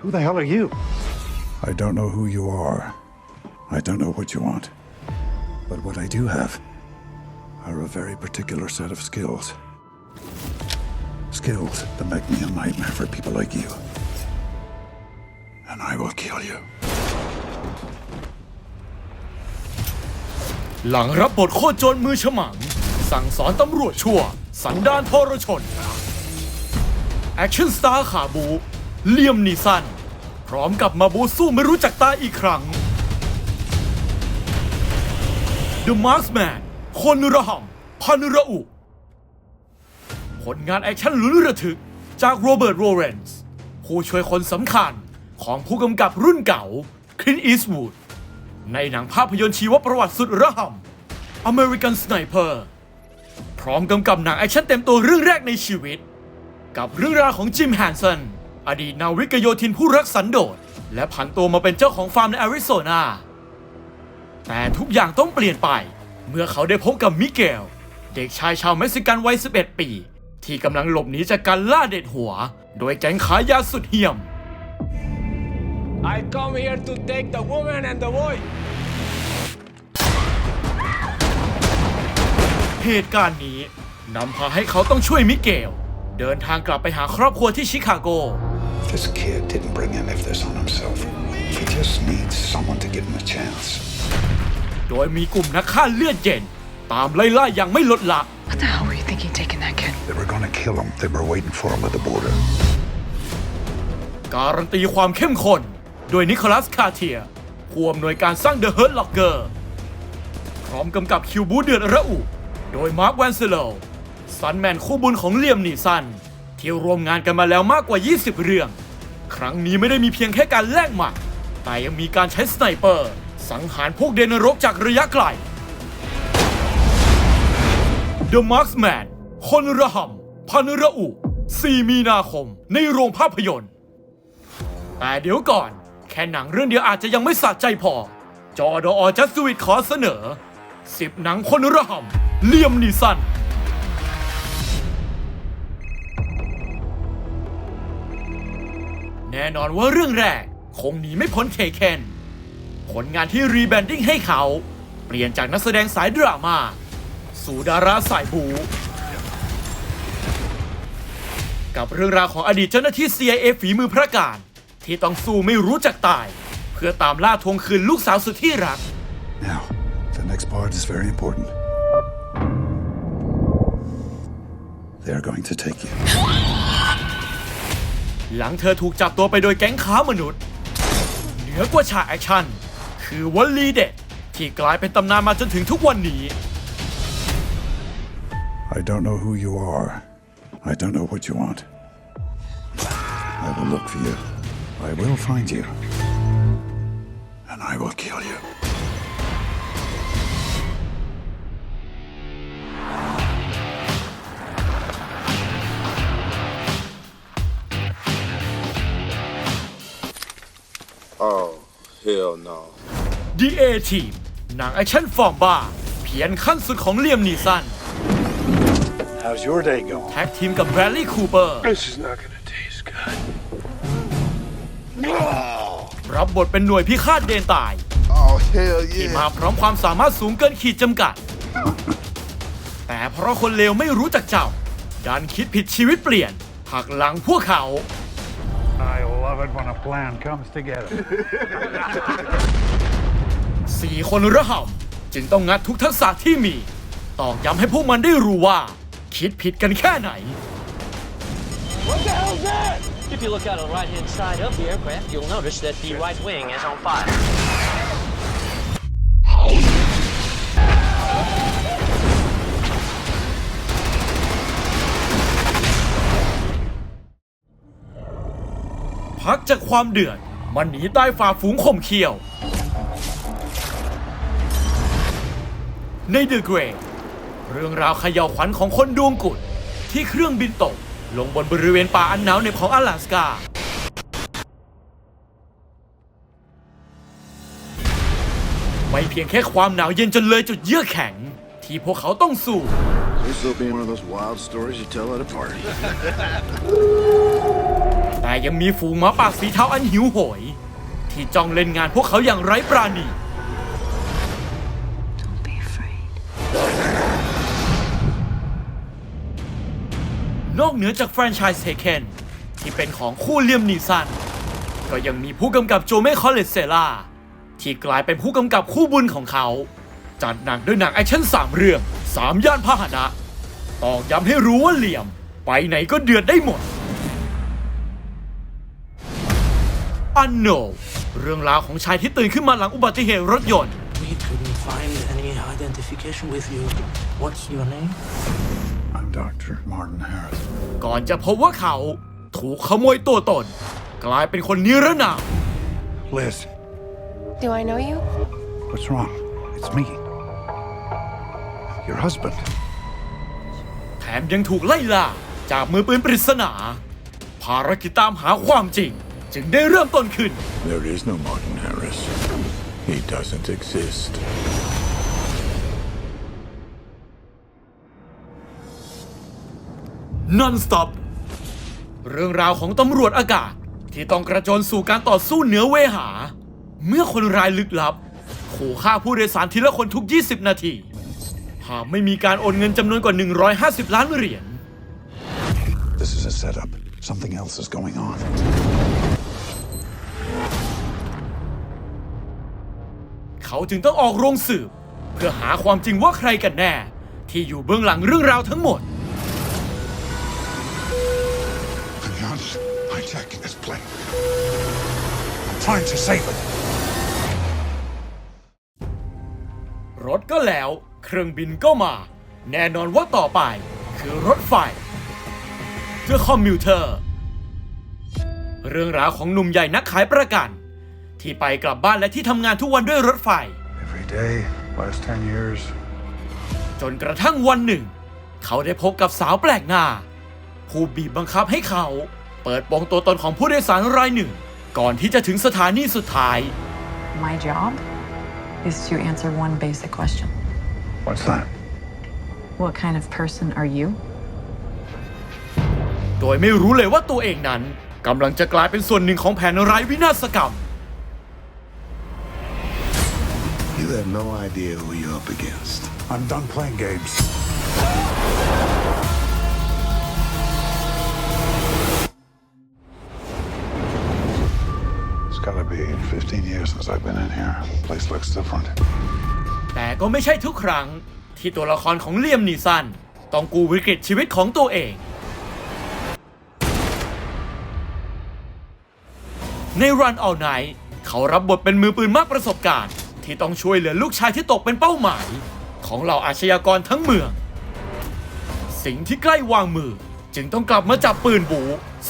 Who the hell are you? I don't know who you are. I don't know what you want. But what I do have are a very particular set of skills. Skills that make me a nightmare for people like you. And I will kill you. หลังรับบทโคตรโจรมือฉมัง สั่งสอนตำรวจชั่ว สันดานทรชน แอคชั่นสตาร์ขาบู เลียมนีสันพร้อมกับมาบูสู้ไม่รู้จักตาอีกครั้ง The Marksman คนระห่ำพันระอุ ผลงานแอคชั่นลุ้นระทึกจากโรเบิร์ตโรเรนส์ผู้ช่วยคนสำคัญของผู้กำกับรุ่นเก่าคลินอีสวูดในหนังภาพยนตร์ชีวประวัติสุดระห่ำ American Sniper พร้อมกำกับหนังแอคชั่นเต็มตัวเรื่องแรกในชีวิต กับเรื่องราวของจิมแฮนสัน อดีตนาวิกโยธินผู้รักสันโดษ และผันตัวมาเป็นเจ้าของฟาร์มในแอริโซนา แต่ทุกอย่างต้องเปลี่ยนไป เมื่อเขาได้พบกับมิเกล เด็กชายชาวเม็กซิกันวัย 11 ปี ที่กำลังหลบหนีจากการล่าเด็ดหัว โดยแก๊งขายาสุดเหี้ยม I come here to take the woman and the boy. เหตุการณ์นี้นำพาให้เขาต้องช่วยมิเกล เดินทางกลับไปหาครอบครัวที่ชิคาโก This kid didn't bring any of this on himself. He just needs someone to give him a chance. โดยมีกลุ่มนักฆ่าเลือดเย็น ตามไล่ล่าอย่างไม่ลดละ What the hell were you thinking taking that kid? They were gonna kill him. They were waiting for him at the border. การันตีความเข้มข้นโดยนิโคลัสคาเทียผู้อำนวยการสร้าง The Hurt Locker พร้อมกำกับคิวบูเดือดระอุ โดยมาร์คแวนเซโลซันแมนคู่บุญของเลียมนีสัน ที่ร่วมงานกันมาแล้วมากกว่า 20 เรื่อง ครั้งนี้ไม่ได้มีเพียงแค่การแลกหมัด แต่ยังมีการใช้สไนเปอร์ สังหารพวกเดนรกจากระยะไกล The Marksman คนระห่ำพันระอุ 4 มีนาคม ในโรงภาพยนตร์ แต่เดี๋ยวก่อน แค่หนังเรื่องเดียวอาจจะยังไม่สะใจพอ จอดอจัสวิตขอเสนอ 10 หนังคนระห่ำเลียมนีสัน แน่นอนว่าเรื่องแรก คงหนีไม่พ้นเคเคนผลงานที่รีแบรนดิ้งให้เขา เปลี่ยนจากนักแสดงสายดราม่าสู่ดาราสายบูกับเรื่องราวของอดีตเจ้าหน้าที่ CIA ฝีมือพระการ ที่ต้องสู้ไม่รู้จักตาย เพื่อตามล่าทวงคืนลูกสาวสุดที่รัก Now, the next part is very important. They're going to take you. หลังเธอถูกจับตัวไปโดยแก๊งค้ามนุษย์ เหนือกว่าฉากแอคชั่น คือวลีเด็ดที่กลายเป็นตำนานมาจนถึงทุกวันนี้ I don't know who you are. I don't know what you want. I will look for you. I will find you. And I will kill you. Hell no. The A Team หนังแอคชั่นฟอร์มบ้าเพียนขั้นสุดของเลียมนีสัน How's your day going? แท็กทีมกับแบรดลีย์คูเปอร์ This is not gonna taste good. รับบทเป็นหน่วยพิฆาตเดนตาย Oh, hell ที่ yeah. มาพร้อมความสามารถสูงเกินขีดจำกัด แต่เพราะคนเลวไม่รู้จักเจ้าดันคิดผิดชีวิตเปลี่ยนหักหลังพวกเขา I love it when a plan comes together. สี่คนระห่ำจึงต้องงัดทุกทักษะที่มี ตอกย้ำให้พวกมันได้รู้ว่า คิดผิดกันแค่ไหน What the hell's that? If you look out on the right-hand side of the aircraft, you'll notice that the right wing is on fire. พักจากความเดือด มันหนีใต้ฝ่าฝูงข่มเขียว ในเดอะเกรเรื่องราวเขย่าวขวัญของคนดวงกุด ที่เครื่องบินตก ลงบนบริเวณป่าอันหนาวเหน็บของ阿拉สกา ไม่เพียงแค่ความหนาวเย็นจนเลยจุดเยือกแข็ง ที่พวกเขาต้องสู้ This will be one of those wild stories you tell at a party. แต่ยังมีฝูงหมาป่าสีเทาอันหิวโหย ที่จ้องเล่นงานพวกเขาอย่างไร้ปราณี Don't be afraid. นอกเหนือจากแฟรนไชส์เทเคนที่เป็นของคู่เลียมนีสัน ก็ยังมีผู้กำกับโจเม่คอลเลตเซล่าที่กลายเป็นผู้กำกับคู่บุญของเขา จัดหนังด้วยหนังแอคชั่น3เรื่อง3ย่านพาหนะตอกย้ำให้รู้ว่าเหลี่ยม ไปไหนก็เดือดได้หมด อันโนเรื่องราวของชายที่ตื่นขึ้นมาหลังอุบัติเหตุรถยนต์ We couldn't find any identification with you. What's your name? I'm Dr. Martin Harris. ก่อนจะพบว่าเขาถูกขโมยตัวตน กลายเป็นคนนิรนาม Liz, Do I know you? what's wrong? It's me. Your husband. แถมยังถูกไล่ล่าจากมือปืนปริศนา ภารกิจตามหาความจริง จึงได้เริ่มต้นขึ้น There is no Martin Harris. He doesn't exist. Non-stop เรื่องราวของตำรวจอากาศ ที่ต้องกระโจนสู่การต่อสู้เหนือเวหา เมื่อคนร้ายลึกลับ ขู่ฆ่าผู้โดยสารทีละคนทุก 20 นาที หากไม่มีการโอนเงินจำนวนกว่า 150 ล้านเหรียญ This is a setup. Something else is going on. เขาจึงต้องออกโรงสืบ เพื่อหาความจริงว่าใครกันแน่ ที่อยู่เบื้องหลังเรื่องราวทั้งหมด Beyond hijacking this plane. I'm trying to save it. รถก็แล้ว เครื่องบินก็มา แน่นอนว่าต่อไป คือรถไฟ The Commuter เรื่องราวของหนุ่มใหญ่นักขายประกัน ที่ไปกลับบ้านและที่ทำงานทุกวันด้วยรถไฟ Every day, last 10 years. จนกระทั่งวันหนึ่ง เขาได้พบกับสาวแปลกหน้า ผู้บีบบังคับให้เขา เปิดโปงตัวตนของผู้โดยสารรายหนึ่ง ก่อนที่จะถึงสถานีสุดท้าย My job is to answer one basic question What's that? What kind of person are you? โดยไม่รู้เลยว่าตัวเองนั้นกำลังจะกลายเป็นส่วนหนึ่งของแผนร้ายวินาศกรรม You have no idea who you're up against. I'm done playing games. It's gotta be 15 years since I've been in here. Place looks different. แต่ก็ไม่ใช่ทุกครั้งที่ตัวละครของเลียมนีสันต้องกู้วิกฤตชีวิตของตัวเอง ใน Run All Night เขารับบทเป็นมือปืนมากประสบการณ์ ที่ต้องช่วยเหลือลูกชายที่ตกเป็นเป้าหมาย ของเหล่าอาชญากรทั้งเมือง สิ่งที่ใกล้วางมือจึงต้องกลับมาจับปืนบู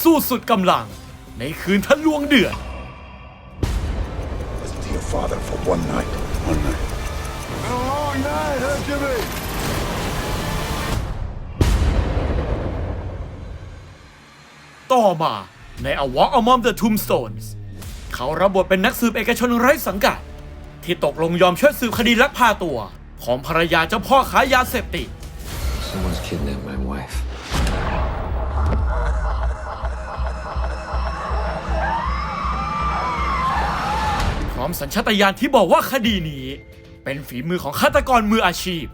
สู้สุดกำลัง ในคืนทะลวงเดือด Listen to your father for one night. One night. Been a long night, huh, Jimmy? ต่อมาใน A Walk Among the Tombstones เขารับบทเป็นนักสืบเอกชนไร้สังกัด ที่ตกลงยอมช่วยสืบคดีลักพาตัว ของภรรยาเจ้าพ่อขายยาเสพติด Someone's kidnapped my wife. พร้อมสัญชาตญาณที่บอกว่าคดีนี้ เป็นฝีมือของฆาตกรมืออาชีพ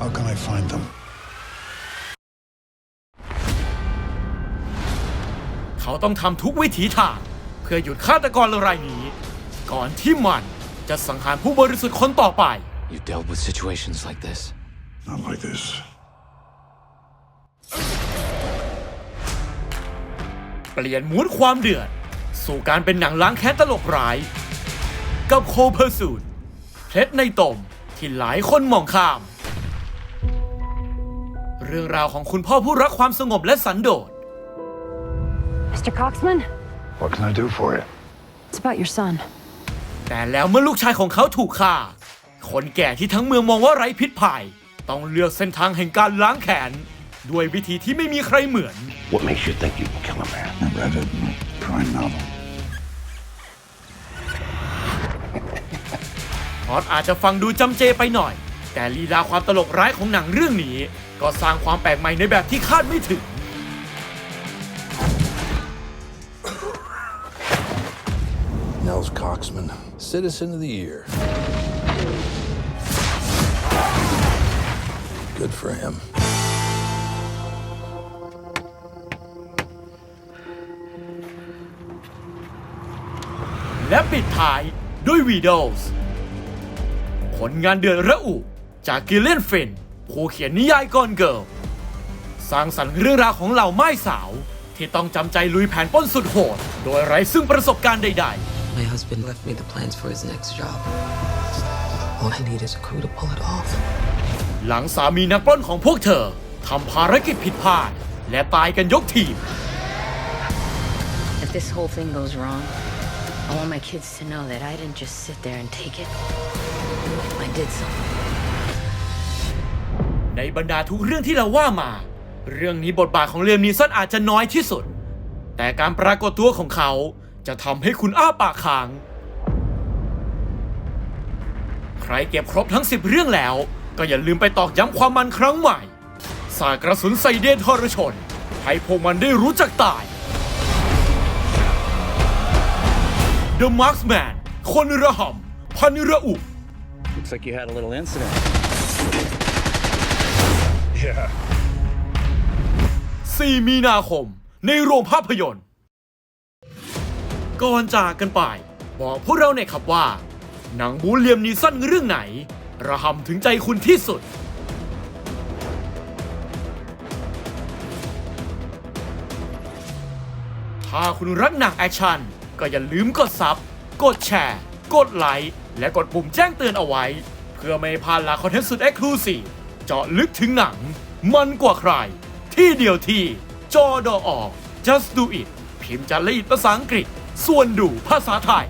How can I find them? เขาต้องทำทุกวิถีทาง เพื่อหยุดฆาตกรรายนี้ ก่อนที่มัน จะสังหารผู้บริสุทธิ์คนต่อไป You've dealt with situations like this. Not like this. เปลี่ยนมูดความเดือด สู่การเป็นหนังล้างแค้นตลกร้าย กับโคเพอร์สูดเพชรในตมที่หลายคนมองข้าม เรื่องราวของคุณพ่อผู้รักความสงบและสันโดษ Mr. Coxman, What can I do for you? it's about your son. แต่แล้วเมื่อลูกชายของเขาถูกฆ่า คนแก่ที่ทั้งเมืองมองว่าไร้พิษภัย ต้องเลือกเส้นทางแห่งการล้างแค้นด้วยวิธีที่ไม่มีใครเหมือน What makes you think you can kill a man? I read it in a crime novel. พล็อตอาจจะฟังดูจำเจไปหน่อย แต่ลีลาความตลกร้ายของหนังเรื่องนี้ ก็สร้างความแปลกใหม่ในแบบที่คาดไม่ถึง Citizen of the Year. Good for him. และปิดท้ายด้วย Widows ผลงานเดือดระอุ จากกิเลนฟิน ผู้เขียนนิยายกอนเกิลสร้างสรรค์เรื่องราวของเหล่าไม้สาว ที่ต้องจำใจลุยแผนป้นสุดโหด โดยไร้ซึ่งประสบการณ์ใดๆ My husband left me the plans for his next job. All I need is a crew to pull it off. ๆหลังสามีนักปล้นของพวกเธอทำภารกิจผิดพลาด และตายกันยกทีม If this whole thing goes wrong, I want my kids to know that I didn't just sit there and take it. I did something. ในบรรดาทุกเรื่องที่เราว่ามา เรื่องนี้บทบาทของเลียมนีสันอาจจะน้อยที่สุด แต่การปรากฏตัวของเขา จะทำให้คุณอ้าปากค้าง ใครเก็บครบทั้ง 10 เรื่องแล้ว ก็อย่าลืมไปตอกย้ำความมันครั้งใหม่ สาดกระสุนใส่เดนทรชน ให้พวกมันได้รู้จักตาย The Marksman คนระห่ำพันระอุ Looks like you had a little incident. Yeah. 4 มีนาคม ในโรงภาพยนตร์ ก่อนจากกันไป บอกพวกเราหน่อยครับว่า หนังบูเลียมนีสันเรื่องไหน ระหำถึงใจคุณที่สุดถ้าคุณรักหนังแอคชั่น ก็อย่าลืมกดซับ กดแชร์ กดไลค์ และกดปุ่มแจ้งเตือนเอาไว้ เพื่อไม่พลาดลาคอนเทนต์สุดเอ็กซ์คลูซีฟเจาะลึกถึงหนัง มันกว่าใคร ที่เดียวที่ จอดออ just do it พิมพ์จารีตภาษาอังกฤษ ส่วนดูภาษาไทย